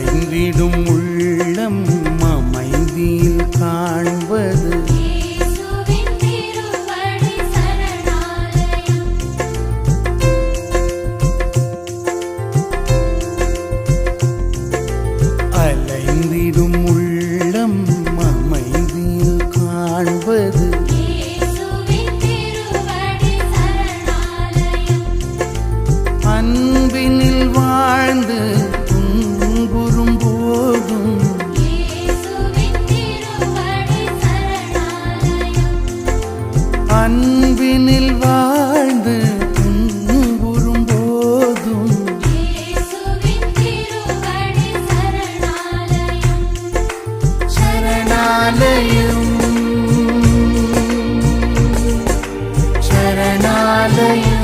இடைந்திடும் உள்ளம் அமைதியில் காண்பது அலைந்திடும் உள்ளம் அமைதியில் காண்பது அன்பு शरणालयम् शरणालयम्